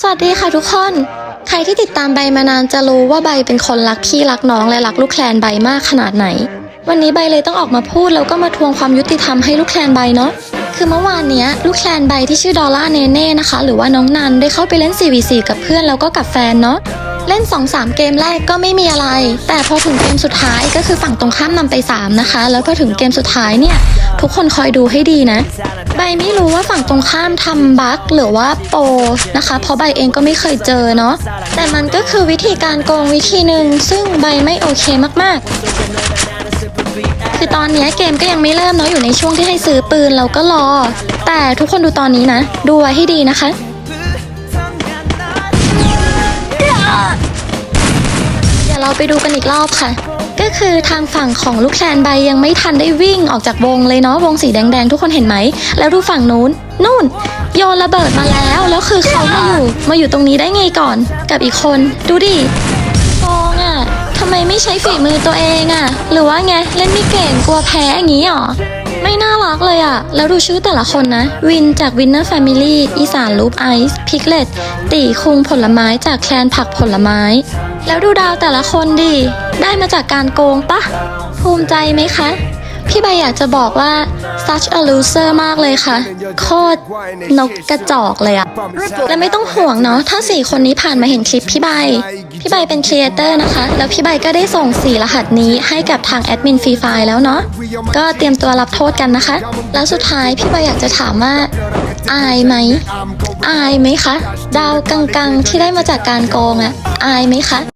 สวัสดีค่ะทุกคน ใครที่ติดตามใบมานานจะรู้ว่าใบเป็นคนรักพี่รักน้องและรักลูกแคลนใบมากขนาดไหน วันนี้ใบเลยต้องออกมาพูดแล้วก็มาทวงความยุติธรรมให้ลูกแคลนใบเนาะ คือเมื่อวานเนี้ยลูกแคลนใบที่ชื่อดอลล่าเนเน่นะคะ หรือว่าน้องนันได้เข้าไปเล่น 4v4 กับเพื่อนแล้วก็กับแฟนเนาะ เล่น 2-3 เกมแรกก็ไม่มีอะไร แต่พอถึงเกมสุดท้ายก็คือฝั่งตรงข้ามนำไป 3 นะคะ แล้วพอถึงเกมสุดท้ายเนี่ย ทุกคนคอยดูให้ดีนะ ใบไม่รู้ว่าฝั่งตรงข้ามทำบั๊กหรือว่าโปนะคะ เพราะใบเองก็ไม่เคยเจอเนาะแต่มันก็คือวิธีการโกงวิธีหนึ่งซึ่งใบไม่โอเคมากๆ คือตอนนี้เกมก็ยังไม่เริ่มเนาะอยู่ในช่วงที่ให้ซื้อปืนเราก็รอ แต่ทุกคนดูตอนนี้นะ ดูไว้ให้ดีนะคะ เดี๋ยวเราไปดูกันอีกรอบค่ะ ก็คือทางฝั่งของลูกแคนใบยังไม่ทันได้วิ่งออกจากวงเลยเนาะวงสีแดงๆ ทุกคนเห็นไหม แล้วดูฝั่งนู้นนู่น โยนระเบิดมาแล้วแล้วคือเขามาอยู่มาอยู่ตรงนี้ได้ไงก่อนกับอีกคนดูดิโกงอะทำไมไม่ใช้ฝีมือตัวเองอะ หรือว่าไงเล่นไม่เก่งกลัวแพ้อย่างนี้หรอ ไม่น่ารักเลยอะแล้วดูชื่อแต่ละคนนะ วินจากวินเนอร์แฟมิลี่อีสานลูปไอซ์พิกเลตตีคุงผลไม้จากแคลนผักผลไม้ แล้วดูดาวแต่ละคนดิ ได้มาจากการโกงปะ ภูมิใจไหมคะ พี่ใบอยากจะบอกว่า such a loser มากเลยค่ะ โคตรนกกระจอกเลยอะและไม่ต้องห่วงเนาะ ถ้าสี่คนนี้ผ่านมาเห็นคลิปพี่ใบ พี่ใบเป็นครีเอเตอร์นะคะ แล้วพี่ใบก็ได้ส่งสี่รหัสนี้ให้กับทางแอดมินฟรีไฟล์แล้วเนาะ ก็เตรียมตัวรับโทษกันนะคะ แล้วสุดท้ายพี่ใบอยากจะถามว่า อายไหม อายไหมคะ ดาวกังๆที่ได้มาจากการโกงอะอายไหมคะ